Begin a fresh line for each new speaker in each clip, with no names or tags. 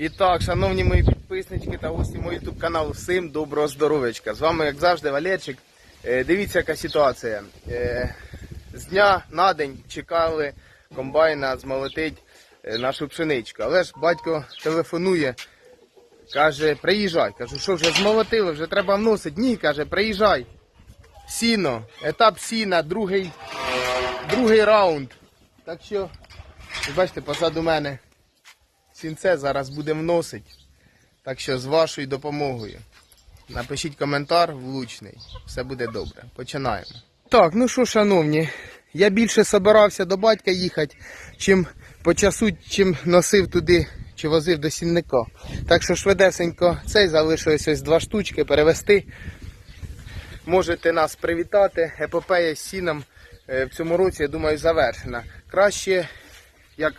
І так, шановні мої підписнички та гості мого YouTube каналу, всім доброго здоров'ячка. З вами, як завжди, Валерчик. Е, Дивіться, яка ситуація. Е, З дня на день чекали комбайна змолотить е, нашу пшеничку. Але ж батько телефонує, каже, приїжджай. Кажу, що вже змолотили, вже треба вносити. Ні, каже, приїжджай. Сіно, етап сіна, другий, другий раунд. Так що, бачите, позаду мене сінце зараз будемо вносити. Так що з вашою допомогою. Напишіть коментар влучний. Все буде добре. Починаємо. Так, ну що, шановні, я більше собирався до батька їхати, чим по часу, чим носив туди чи возив до сінника. Так що швидесенько цей залишилось ось два штучки перевести. Можете нас привітати. Епопея з сіном е, в цьому році, я думаю, завершена. Краще, як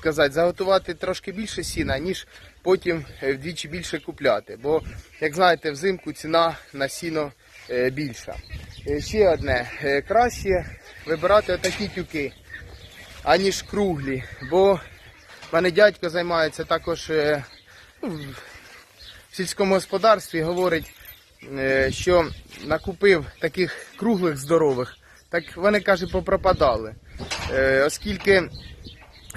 сказати, заготувати трошки більше сіна, ніж потім е, вдвічі більше купляти. Бо, як знаєте, взимку ціна на сіно е, більша. Е, Ще одне, краще вибирати отакі тюки, аніж круглі. Бо в мене дядько займається також ну, в сільському господарстві, говорить, що накупив таких круглих здорових, так вони каже, попропадали. Оскільки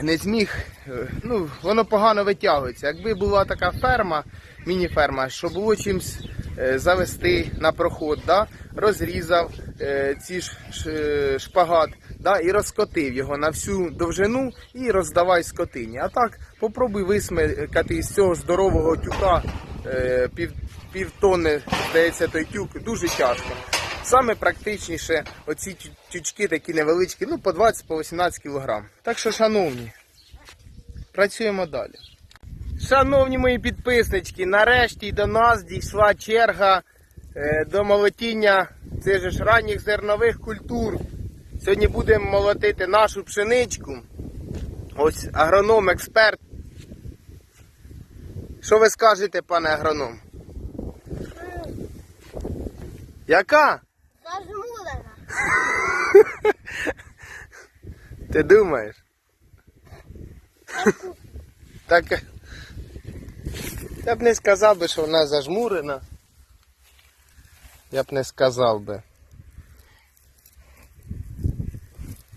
не зміг, е, ну, воно погано витягується. Якби була така ферма, міні-ферма, що було чимось е, завести на проход, да? розрізав е, ці шпагат да? і розкотив його на всю довжину і роздавай скотині. А так попробуй висмикати із цього здорового тюка е, пів, півтонни, здається, той тюк, дуже тяжко. Саме практичніше оці тю- тючки такі невеличкі, ну по 20 по 18 кг. Так що, шановні, працюємо далі. Шановні мої підписнички, нарешті до нас дійшла черга е, до молотіння цих ж ранніх зернових культур. Сьогодні будемо молотити нашу пшеничку. Ось агроном, експерт. Що ви скажете, пане агроном? Яка? Ти думаєш? Так. Я б не сказав би, що вона зажмурена. Я б не сказав би.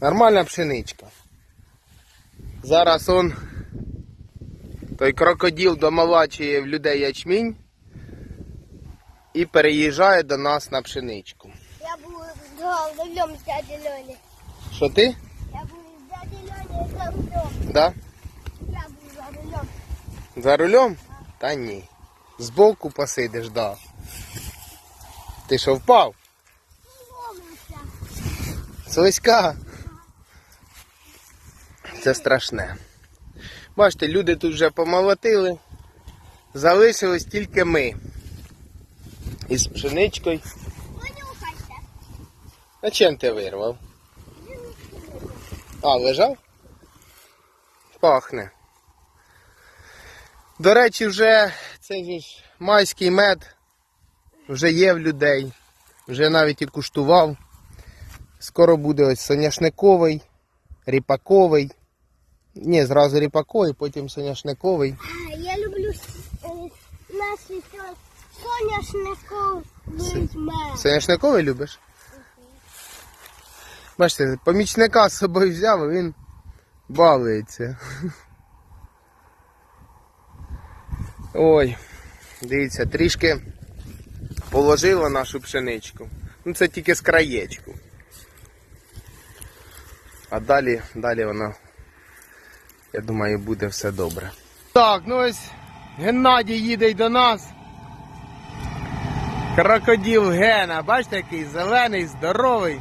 Нормальна пшеничка. Зараз он той крокодил домолачує в людей ячмінь і переїжджає до нас на пшеничку.
За рулем з дяді Льоні.
Що ти?
Я буду з дяді Льоні за рулем.
Да?
Я буду за рулем.
За рулем? Та ні. Збоку посидиш, да. Ти що впав? Слизька. Це страшне. Бачите, люди тут вже помолотили. Залишилось тільки ми. Із пшеничкою. А чим ти вирвав? А, лежав? Пахне. До речі, вже цей же ж майський мед вже є в людей. Вже навіть і куштував. Скоро буде ось соняшниковий, ріпаковий. Ні, зразу ріпаковий, потім соняшниковий.
А, я люблю е, наші соняшниковий мед.
Соняшниковий любиш? Бачите, помічника з собою взяв, він балується. Ой, дивіться, трішки положила нашу пшеничку. Ну це тільки з краєчку. А далі, далі воно, я думаю, буде все добре. Так, ну ось Геннадій їде й до нас. Крокодил Гена, бачите, який зелений, здоровий.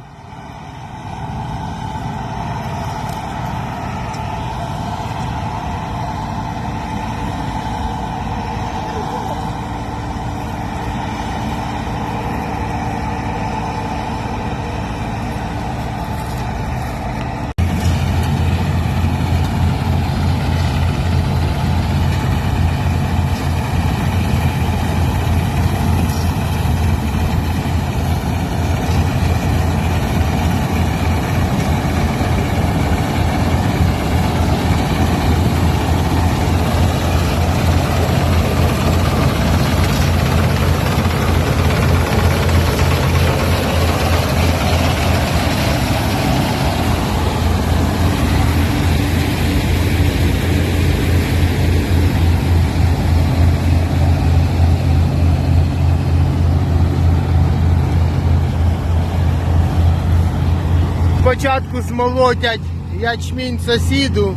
Спочатку змолотять ячмінь сусіду,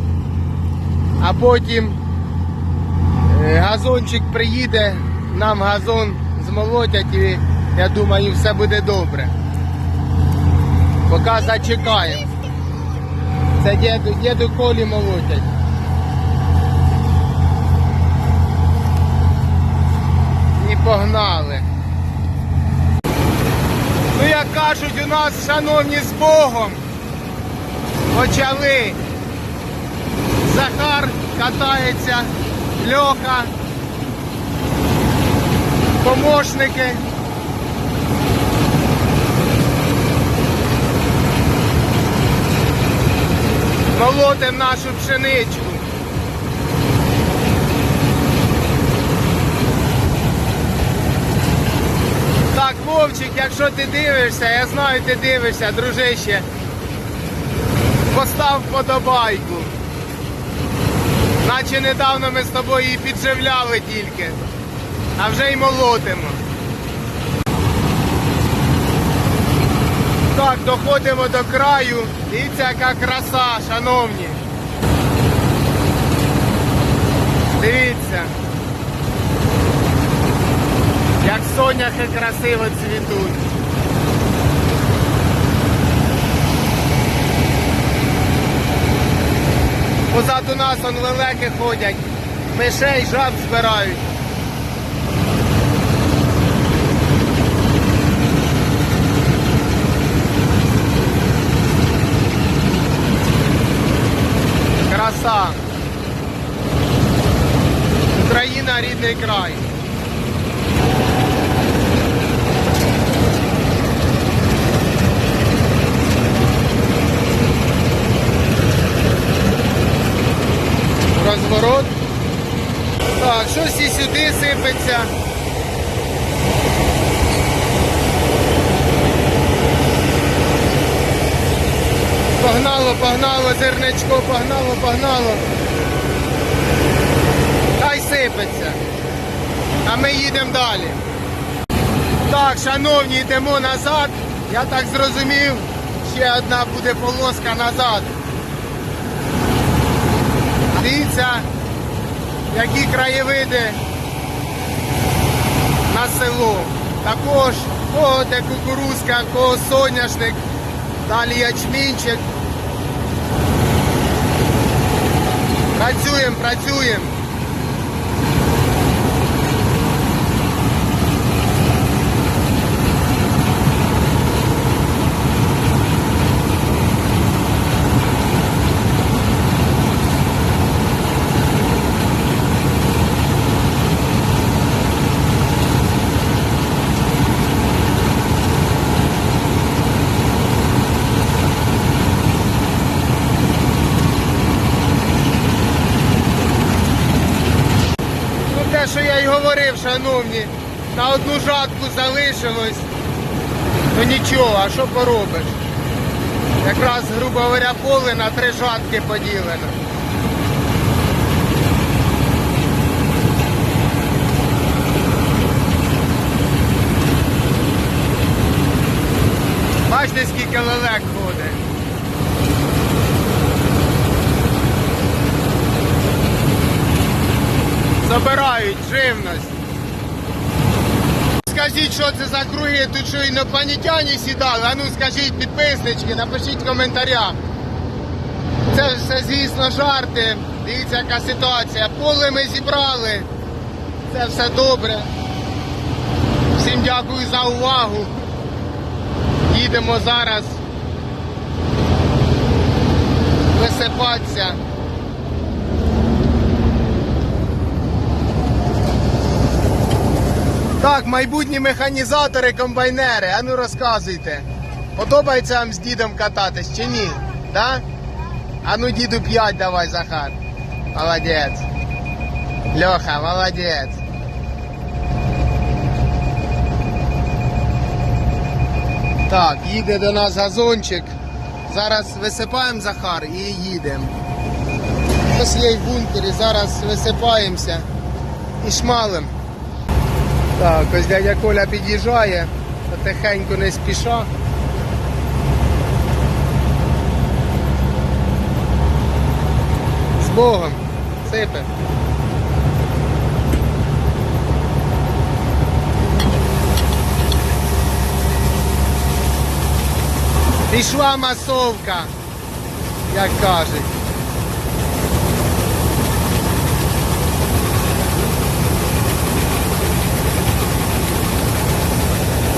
а потім е, газончик приїде, нам газон змолотять і я думаю все буде добре. Поки зачекаємо. Це діду, діду Колі молотять. І погнали. Як кажуть у нас, шановні з Богом, почали. Захар катається, Льоха, помощники. Молотим нашу пшеничку. Так, Вовчик, якщо ти дивишся, я знаю, ти дивишся, дружище. Постав вподобайку. Наче недавно ми з тобою її підживляли тільки, а вже й молотимо. Так, доходимо до краю. Дивіться, яка краса, шановні. Дивіться. Як соняхи красиво цвітуть. Позаду нас он лелеки ходять, мишей, жаб збирають. Краса. Україна рідний край. Розворот. Так, щось і сюди сипеться. Погнало, погнало, зерничко, погнало, погнало. Хай сипеться. А ми їдемо далі. Так, шановні, йдемо назад. Я так зрозумів, ще одна буде полоска назад. Дивіться, які краєвиди на село. Також кого де кукурузка, кого соняшник, далі ячмінчик. Працюємо, працюємо. Ну те, що я й говорив, шановні, на одну жатку залишилось. Ну нічого, а що поробиш? Якраз, грубо говоря, поле на три жатки поділено. Бачите, скільки лелек ходить. Забирають живність. Скажіть, що це за круги, тут що інопланетяні сідали? А ну скажіть підписнички, напишіть в коментарях. Це все, звісно, жарти. Дивіться, яка ситуація. Поле ми зібрали. Це все добре. Всім дякую за увагу. Їдемо зараз висипатися. Так, майбутні механізатори, комбайнери, а ну розказуйте. Подобається вам з дідом кататись чи ні? Да? А ну діду 5 давай, Захар. Молодець. Льоха, молодець. Так, їде до нас газончик. Зараз висипаємо Захар і їдемо. Ось є в бункері, зараз висипаємося і шмалим. Так, ось дядя Коля під'їжджає, тихенько не спіша. З Богом, сипе. Пішла масовка, як кажуть.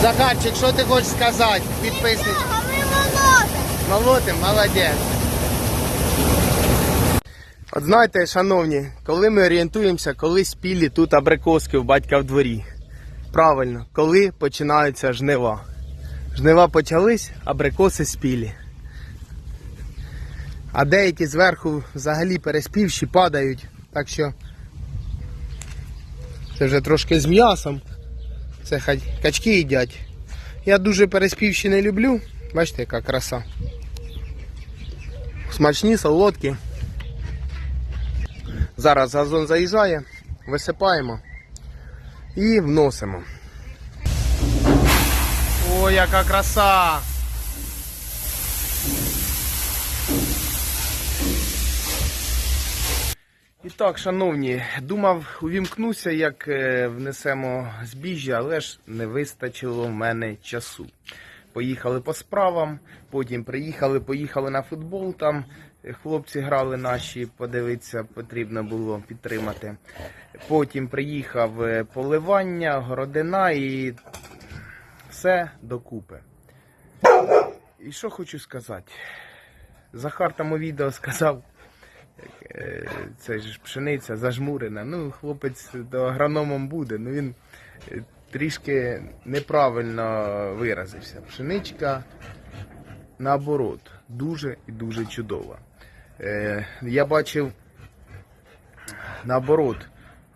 Захарчик, що ти хочеш сказати? Підписник.
Ми.
Молотим, молодець. От знаєте, шановні, коли ми орієнтуємося, коли спілі тут абрикоски у батька в дворі. Правильно, коли починаються жнива. Жнива почались, абрикоси спілі. А деякі зверху взагалі переспівші падають. Так що це вже трошки з м'ясом. Це хай качки їдять. Я дуже переспівші не люблю. Бачите, яка краса. Смачні, солодкі. Зараз газон заїжджає, висипаємо і вносимо. О, яка краса! І так, шановні, думав, увімкнуся, як е, внесемо збіжжя, але ж не вистачило в мене часу. Поїхали по справам, потім приїхали, поїхали на футбол. Там е, хлопці грали наші, подивитися, потрібно було підтримати. Потім приїхав е, поливання, городина і все докупи. І що хочу сказати? Захар там у відео сказав, це ж пшениця зажмурена. Ну, хлопець до агрономом буде, ну він е, трішки неправильно виразився. Пшеничка наоборот, дуже і дуже чудова. Е, я бачив наоборот,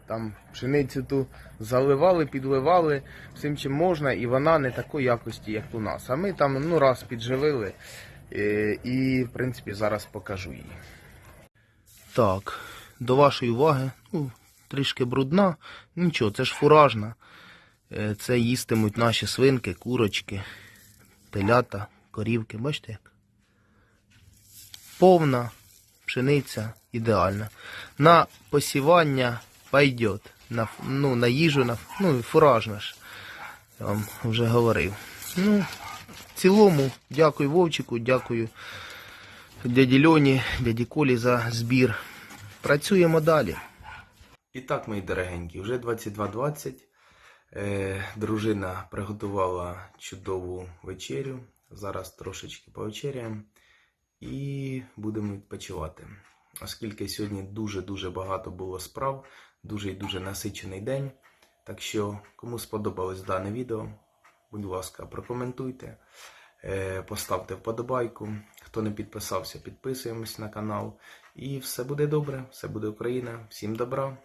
там пшеницю ту заливали, підливали всім чим можна, і вона не такої якості, як у нас. А ми там ну, раз підживили е, і, в принципі, зараз покажу її. Так, до вашої уваги, ну, трішки брудна, нічого, це ж фуражна. Е, Це їстимуть наші свинки, курочки, телята, корівки. Бачите як? Повна пшениця ідеальна. На посівання пойдет. На, ну, на їжу, на, ну, фуражна ж. Я вам вже говорив. Ну, в цілому, дякую Вовчику, дякую дяді Льоні, дяді Колі за збір. Працюємо далі. І так, мої дорогенькі, вже 22.20. Е, дружина приготувала чудову вечерю. Зараз трошечки повечеряємо і будемо відпочивати. Оскільки сьогодні дуже-дуже багато було справ, дуже і дуже насичений день. Так що, кому сподобалось дане відео, будь ласка, прокоментуйте, поставте вподобайку. Хто не підписався, підписуємось на канал. І все буде добре, все буде Україна. Всім добра.